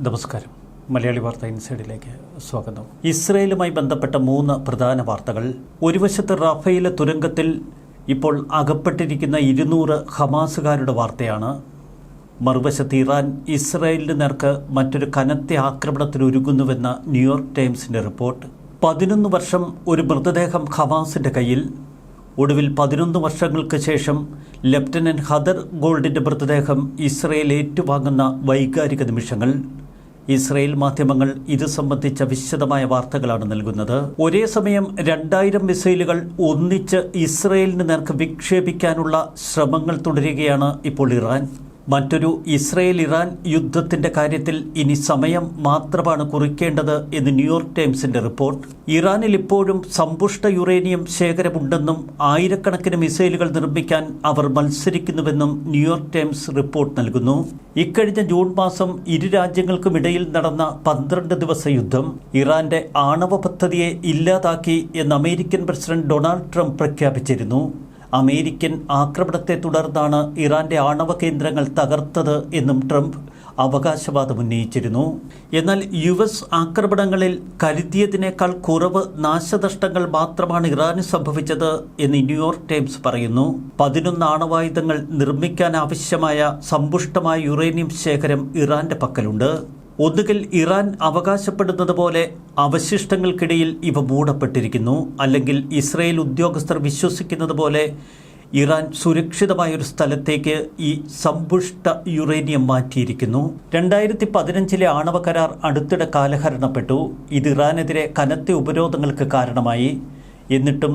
നമസ്കാരം. മലയാളി വാർത്ത ഇൻസൈഡിലേക്ക് സ്വാഗതം. ഇസ്രയേലുമായി ബന്ധപ്പെട്ട മൂന്ന് പ്രധാന വാർത്തകൾ. ഒരു വശത്ത് റഫേലെ തുരങ്കത്തിൽ ഇപ്പോൾ അകപ്പെട്ടിരിക്കുന്ന ഇരുന്നൂറ് ഹമാസുകാരുടെ വാർത്തയാണ്. മറുവശത്ത് ഇറാൻ ഇസ്രയേലിന് നേർക്ക് മറ്റൊരു കനത്ത ആക്രമണത്തിന് ഒരുങ്ങുന്നുവെന്ന ന്യൂയോർക്ക് ടൈംസിന്റെ റിപ്പോർട്ട്. പതിനൊന്ന് വർഷം ഒരു മൃതദേഹം ഹമാസിന്റെ കയ്യിൽ. ഒടുവിൽ പതിനൊന്ന് വർഷങ്ങൾക്ക് ശേഷം ലഫ്റ്റനന്റ് ഹദർ ഗോൾഡിന്റെ മൃതദേഹം ഇസ്രയേൽ ഏറ്റുവാങ്ങുന്ന വൈകാരിക നിമിഷങ്ങൾ. ഇസ്രയേൽ മാധ്യമങ്ങൾ ഇത് സംബന്ധിച്ച വിശദമായ വാർത്തകളാണ് നൽകുന്നത്. ഒരേ സമയം രണ്ടായിരം മിസൈലുകൾ ഒന്നിച്ച് ഇസ്രയേലിന് നേർക്ക് വിക്ഷേപിക്കാനുള്ള ശ്രമങ്ങൾ തുടരുകയാണ് ഇപ്പോൾ ഇറാൻ. മറ്റൊരു ഇസ്രയേൽ ഇറാൻ യുദ്ധത്തിന്റെ കാര്യത്തിൽ ഇനി സമയം മാത്രമാണ് കുറിക്കേണ്ടത് എന്ന് ന്യൂയോർക്ക് ടൈംസിന്റെ റിപ്പോർട്ട്. ഇറാനിൽ ഇപ്പോഴും സമ്പുഷ്ട യുറേനിയം ശേഖരമുണ്ടെന്നും ആയിരക്കണക്കിന് മിസൈലുകൾ നിർമ്മിക്കാൻ അവർ മത്സരിക്കുന്നുവെന്നും ന്യൂയോർക്ക് ടൈംസ് റിപ്പോർട്ട് നൽകുന്നു. ഇക്കഴിഞ്ഞ ജൂൺ മാസം ഇരു രാജ്യങ്ങൾക്കുമിടയിൽ നടന്ന പന്ത്രണ്ട് ദിവസ യുദ്ധം ഇറാന്റെ ആണവ പദ്ധതിയെ ഇല്ലാതാക്കി എന്ന് അമേരിക്കൻ പ്രസിഡന്റ് ഡൊണാൾഡ് ട്രംപ് പ്രഖ്യാപിച്ചിരുന്നു. അമേരിക്കൻ ആക്രമണത്തെ തുടർന്നാണ് ഇറാന്റെ ആണവ കേന്ദ്രങ്ങൾ തകർത്തത് എന്നും ട്രംപ് അവകാശവാദം ഉന്നയിച്ചിരുന്നു. എന്നാൽ യു എസ് ആക്രമണങ്ങളിൽ കരുതിയതിനേക്കാൾ കുറവ് നാശനഷ്ടങ്ങൾ മാത്രമാണ് ഇറാന് സംഭവിച്ചത് എന്ന് ന്യൂയോർക്ക് ടൈംസ് പറയുന്നു. പതിനൊന്ന് ആണവായുധങ്ങൾ നിർമ്മിക്കാൻ ആവശ്യമായ സമ്പുഷ്ടമായ യുറേനിയം ശേഖരം ഇറാന്റെ പക്കലുണ്ട്. ഒന്നുകിൽ ഇറാൻ അവകാശപ്പെടുന്നത് പോലെ അവശിഷ്ടങ്ങൾക്കിടയിൽ ഇവ മൂടപ്പെട്ടിരിക്കുന്നു അല്ലെങ്കിൽ ഇസ്രയേൽ ഉദ്യോഗസ്ഥർ വിശ്വസിക്കുന്നത് പോലെ ഇറാൻ സുരക്ഷിതമായൊരു സ്ഥലത്തേക്ക് ഈ സമ്പുഷ്ട യുറേനിയം മാറ്റിയിരിക്കുന്നു. രണ്ടായിരത്തി പതിനഞ്ചിലെ ആണവ കരാർ അടുത്തിടെ കാലഹരണപ്പെട്ടു. ഇത് ഇറാനെതിരെ കനത്ത ഉപരോധങ്ങൾക്ക് കാരണമായി. എന്നിട്ടും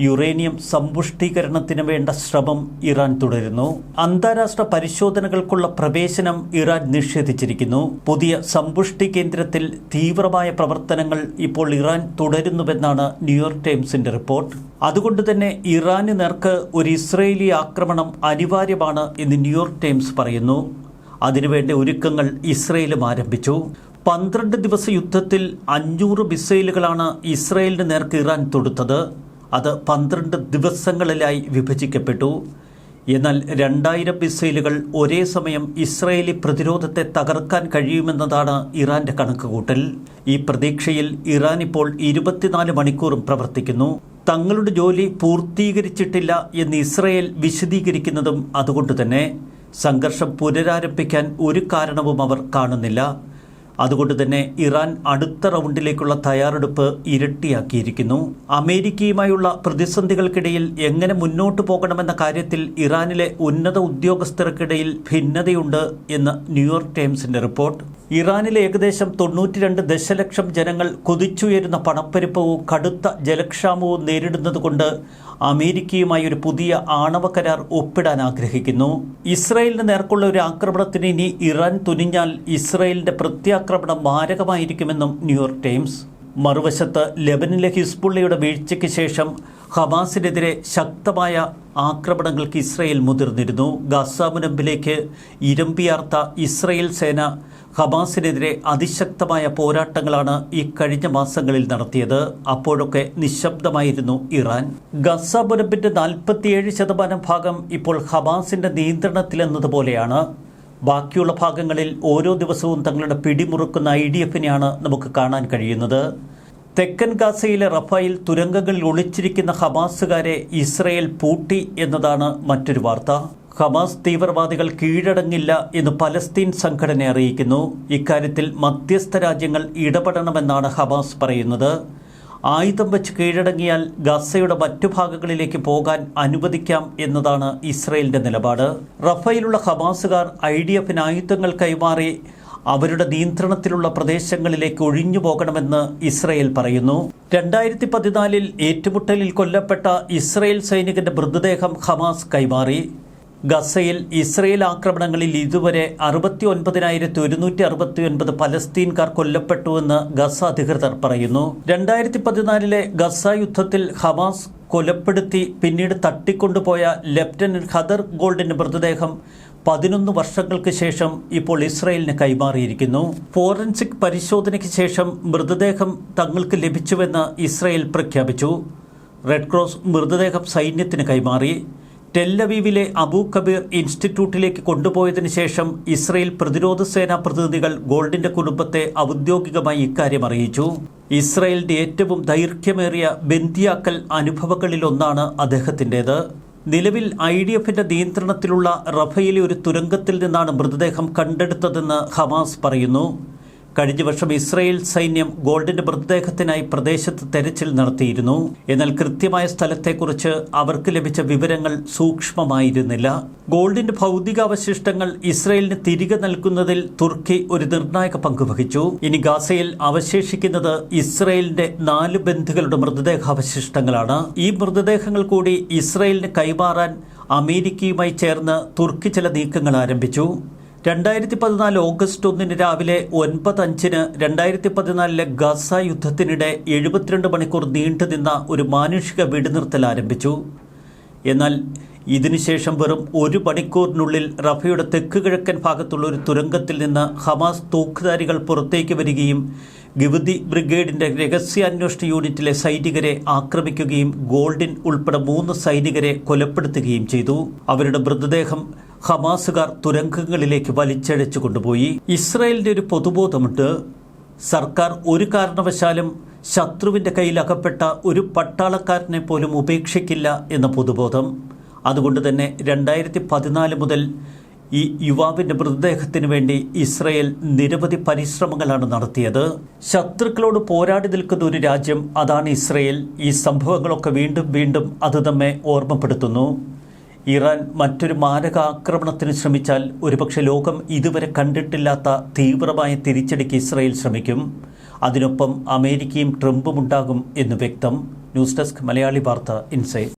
യുറേനിയം സമ്പുഷ്ടീകരണത്തിന് വേണ്ട ശ്രമം ഇറാൻ തുടരുന്നു. അന്താരാഷ്ട്ര പരിശോധനകൾക്കുള്ള പ്രവേശനം ഇറാൻ നിഷേധിച്ചിരിക്കുന്നു. പുതിയ സമ്പുഷ്ടി കേന്ദ്രത്തിൽ തീവ്രമായ പ്രവർത്തനങ്ങൾ ഇപ്പോൾ ഇറാൻ തുടരുന്നുവെന്നാണ് ന്യൂയോർക്ക് ടൈംസിന്റെ റിപ്പോർട്ട്. അതുകൊണ്ട് തന്നെ ഇറാന് നേർക്ക് ഒരു ഇസ്രയേലി ആക്രമണം അനിവാര്യമാണ് എന്ന് ന്യൂയോർക്ക് ടൈംസ് പറയുന്നു. അതിനുവേണ്ട ഒരുക്കങ്ങൾ ഇസ്രയേലും ആരംഭിച്ചു. പന്ത്രണ്ട് ദിവസ യുദ്ധത്തിൽ അഞ്ഞൂറ് മിസൈലുകളാണ് ഇസ്രയേലിന് നേർക്ക് ഇറാൻ തൊടുത്തത്. അത് പന്ത്രണ്ട് ദിവസങ്ങളിലായി വിഭജിക്കപ്പെട്ടു. എന്നാൽ രണ്ടായിരം മിസൈലുകൾ ഒരേ സമയം ഇസ്രയേലി പ്രതിരോധത്തെ തകർക്കാൻ കഴിയുമെന്നതാണ് ഇറാന്റെ കണക്കുകൂട്ടൽ. ഈ പ്രതീക്ഷയിൽ ഇറാൻ ഇപ്പോൾ ഇരുപത്തിനാല് മണിക്കൂറും പ്രവർത്തിക്കുന്നു. തങ്ങളുടെ ജോലി പൂർത്തീകരിച്ചിട്ടില്ല എന്ന് ഇസ്രയേൽ വിശദീകരിക്കുന്നതും അതുകൊണ്ട് തന്നെ. സംഘർഷം പുനരാരംഭിക്കാൻ ഒരു കാരണവും അവർ കാണുന്നില്ല. അതുകൊണ്ട് തന്നെ ഇറാൻ അടുത്ത റൗണ്ടിലേക്കുള്ള തയ്യാറെടുപ്പ് ഇരട്ടിയാക്കിയിരിക്കുന്നു. അമേരിക്കയുമായുള്ള പ്രതിസന്ധികൾക്കിടയിൽ എങ്ങനെ മുന്നോട്ടു പോകണമെന്ന കാര്യത്തിൽ ഇറാനിലെ ഉന്നത ഉദ്യോഗസ്ഥർക്കിടയിൽ ഭിന്നതയുണ്ട് എന്ന് ന്യൂയോർക്ക് ടൈംസിന്റെ റിപ്പോർട്ട്. ഇറാനിലെ ഏകദേശം തൊണ്ണൂറ്റിരണ്ട് ദശലക്ഷം ജനങ്ങൾ കൊതിച്ചുയരുന്ന പണപ്പെരുപ്പവും കടുത്ത ജലക്ഷാമവും നേരിടുന്നതുകൊണ്ട് അമേരിക്കയുമായി ഒരു പുതിയ ആണവ കരാർ ഒപ്പിടാൻ ആഗ്രഹിക്കുന്നു. ഇസ്രായേലിന് നേർക്കുള്ള ഒരു ആക്രമണത്തിന് ഇനി ഇറാൻ തുനിഞ്ഞാൽ ഇസ്രായേലിന്റെ പ്രത്യാക്രമണം മാരകമായിരിക്കുമെന്നും ന്യൂയോർക്ക് ടൈംസ്. മറുവശത്ത് ലെബനിലെ ഹിസ്ബുള്ളയുടെ വീഴ്ചയ്ക്ക് ശേഷം ഹമാസിനെതിരെ ശക്തമായ ആക്രമണങ്ങൾക്ക് ഇസ്രയേൽ മുതിർന്നിരുന്നു. ഗസ മുനമ്പിലേക്ക് ഇരമ്പിയാർത്ത ഇസ്രയേൽ സേന ഹമാസിനെതിരെ അതിശക്തമായ പോരാട്ടങ്ങളാണ് ഈ കഴിഞ്ഞ മാസങ്ങളിൽ നടത്തിയത്. അപ്പോഴൊക്കെ നിശബ്ദമായിരുന്നു ഇറാൻ. ഗസ മുനമ്പിന്റെ നാൽപ്പത്തിയേഴ് ശതമാനം ഭാഗം ഇപ്പോൾ ഹമാസിന്റെ നിയന്ത്രണത്തിലെന്നതുപോലെയാണ്. ബാക്കിയുള്ള ഭാഗങ്ങളിൽ ഓരോ ദിവസവും തങ്ങളുടെ പിടിമുറുക്കുന്ന ഐ ഡി എഫിനെയാണ് നമുക്ക് കാണാൻ കഴിയുന്നത്. തെക്കൻ ഗാസയിലെ റഫയിൽ തുരങ്കങ്ങളിൽ ഒളിച്ചിരിക്കുന്ന ഹമാസുകാരെ ഇസ്രയേൽ പൂട്ടി എന്നതാണ് മറ്റൊരു വാർത്ത. ഹമാസ് തീവ്രവാദികൾ കീഴടങ്ങില്ല എന്ന് പലസ്തീൻ സംഘടന അറിയിക്കുന്നു. ഇക്കാര്യത്തിൽ മധ്യസ്ഥ രാജ്യങ്ങൾ ഇടപെടണമെന്നാണ് ഹമാസ് പറയുന്നത്. ആയുധം വെച്ച് കീഴടങ്ങിയാൽ ഗസയുടെ മറ്റു ഭാഗങ്ങളിലേക്ക് പോകാൻ അനുവദിക്കാം എന്നതാണ് ഇസ്രയേലിന്റെ നിലപാട്. റഫയിലുള്ള ഹമാസുകാർ ഐ ഡി എഫിന് ആയുധങ്ങൾ കൈമാറി അവരുടെ നിയന്ത്രണത്തിലുള്ള പ്രദേശങ്ങളിലേക്ക് ഒഴിഞ്ഞു പോകണമെന്ന് ഇസ്രയേൽ പറയുന്നു. രണ്ടായിരത്തി പതിനാലിൽ ഏറ്റുമുട്ടലിൽ കൊല്ലപ്പെട്ട ഇസ്രയേൽ സൈനികന്റെ മൃതദേഹം ഹമാസ് കൈമാറി. ഗസയിൽ ഇസ്രയേൽ ആക്രമണങ്ങളിൽ ഇതുവരെ അറുപത്തി ഒൻപതിനായിരത്തി ഒരുന്നൂറ്റി അറുപത്തി ഒൻപത് പലസ്തീൻകാർ കൊല്ലപ്പെട്ടുവെന്ന് ഗസ അധികൃതർ പറയുന്നു. രണ്ടായിരത്തി പതിനാലിലെ ഗസ യുദ്ധത്തിൽ ഹമാസ് കൊലപ്പെടുത്തി പിന്നീട് തട്ടിക്കൊണ്ടുപോയ ലഫ്റ്റനന്റ് ഖദർ ഗോൾഡിന്റെ മൃതദേഹം പതിനൊന്ന് വർഷങ്ങൾക്ക് ശേഷം ഇപ്പോൾ ഇസ്രയേലിന് കൈമാറിയിരിക്കുന്നു. ഫോറൻസിക് പരിശോധനയ്ക്ക് ശേഷം മൃതദേഹം തങ്ങൾക്ക് ലഭിച്ചുവെന്ന് ഇസ്രയേൽ പ്രഖ്യാപിച്ചു. റെഡ് ക്രോസ് മൃതദേഹം സൈന്യത്തിന് കൈമാറി. ടെല്ലവീവിലെ അബൂ കബീർ ഇൻസ്റ്റിറ്റ്യൂട്ടിലേക്ക് കൊണ്ടുപോയതിനു ശേഷം ഇസ്രയേൽ പ്രതിരോധ സേനാ പ്രതിനിധികൾ ഗോൾഡിന്റെ കുടുംബത്തെ ഔദ്യോഗികമായി ഇക്കാര്യം അറിയിച്ചു. ഇസ്രയേലിന്റെ ഏറ്റവും ദൈർഘ്യമേറിയ ബന്ദിയാക്കൽ അനുഭവങ്ങളിലൊന്നാണ് അദ്ദേഹത്തിന്റെത്. നിലവിൽ ഐ ഡി എഫിന്റെ നിയന്ത്രണത്തിലുള്ള റഫയിലെ ഒരു തുരങ്കത്തിൽ നിന്നാണ് മൃതദേഹം കണ്ടെടുത്തതെന്ന് ഹമാസ് പറയുന്നു. കഴിഞ്ഞ വർഷം ഇസ്രയേൽ സൈന്യം ഗോൾഡിന്റെ മൃതദേഹത്തിനായി പ്രദേശത്ത് തെരച്ചിൽ നടത്തിയിരുന്നു. എന്നാൽ കൃത്യമായ സ്ഥലത്തെക്കുറിച്ച് അവർക്ക് ലഭിച്ച വിവരങ്ങൾ സൂക്ഷ്മമായിരുന്നില്ല. ഗോൾഡിന്റെ ഭൗതികാവശിഷ്ടങ്ങൾ ഇസ്രയേലിന് തിരികെ നൽകുന്നതിൽ തുർക്കി ഒരു നിർണായക പങ്ക് വഹിച്ചു. ഇനി ഗാസയിൽ അവശേഷിക്കുന്നത് ഇസ്രയേലിന്റെ നാല് ബന്ധുക്കളുടെ മൃതദേഹാവശിഷ്ടങ്ങളാണ്. ഈ മൃതദേഹങ്ങൾ കൂടി ഇസ്രയേലിന് കൈമാറാൻ അമേരിക്കയുമായി ചേർന്ന് തുർക്കി ചില നീക്കങ്ങൾ ആരംഭിച്ചു. രണ്ടായിരത്തി പതിനാല് ഓഗസ്റ്റ് ഒന്നിന് രാവിലെ ഒൻപത് അഞ്ചിന് രണ്ടായിരത്തി പതിനാലിലെ ഗസ യുദ്ധത്തിനിടെ എഴുപത്തിരണ്ട് മണിക്കൂർ നീണ്ടുനിന്ന ഒരു മാനുഷിക വെടിനിർത്തൽ ആരംഭിച്ചു. എന്നാൽ ഇതിനുശേഷം വെറും ഒരു മണിക്കൂറിനുള്ളിൽ റഫയുടെ തെക്ക് കിഴക്കൻ ഭാഗത്തുള്ള ഒരു തുരങ്കത്തിൽ നിന്ന് ഹമാസ് തോക്കുധാരികൾ പുറത്തേക്ക് വരികയും ഗിവതി ബ്രിഗേഡിന്റെ രഹസ്യാന്വേഷണ യൂണിറ്റിലെ സൈനികരെ ആക്രമിക്കുകയും ഗോൾഡിൻ ഉൾപ്പെടെ മൂന്ന് സൈനികരെ കൊലപ്പെടുത്തുകയും ചെയ്തു. അവരുടെ മൃതദേഹം ഹമാസുകാർ തുരങ്കങ്ങളിലേക്ക് വലിച്ചഴച്ചു കൊണ്ടുപോയി. ഇസ്രായേലിന്റെ ഒരു പൊതുബോധമുണ്ട്. സർക്കാർ ഒരു കാരണവശാലും ശത്രുവിന്റെ കയ്യിൽ അകപ്പെട്ട ഒരു പട്ടാളക്കാരനെ പോലും ഉപേക്ഷിക്കില്ല എന്ന പൊതുബോധം. അതുകൊണ്ട് തന്നെ രണ്ടായിരത്തി പതിനാല് മുതൽ ഈ യുവാവിന്റെ മൃതദേഹത്തിന് വേണ്ടി ഇസ്രയേൽ നിരവധി പരിശ്രമങ്ങളാണ് നടത്തിയത്. ശത്രുക്കളോട് പോരാടി നിൽക്കുന്ന ഒരു രാജ്യം അതാണ് ഇസ്രയേൽ. ഈ സംഭവങ്ങളൊക്കെ വീണ്ടും വീണ്ടും അത് നമ്മെ ഓർമ്മപ്പെടുത്തുന്നു. ഇറാൻ മറ്റൊരു മാരകാക്രമണത്തിന് ശ്രമിച്ചാൽ ഒരുപക്ഷെ ലോകം ഇതുവരെ കണ്ടിട്ടില്ലാത്ത തീവ്രമായ തിരിച്ചടിക്ക് ഇസ്രയേൽ ശ്രമിക്കും. അതിനൊപ്പം അമേരിക്കയും ട്രംപും ഉണ്ടാകും എന്ന് വ്യക്തം. ന്യൂസ് ഡെസ്ക് മലയാളി വാർത്ത ഇൻസൈറ്റ്.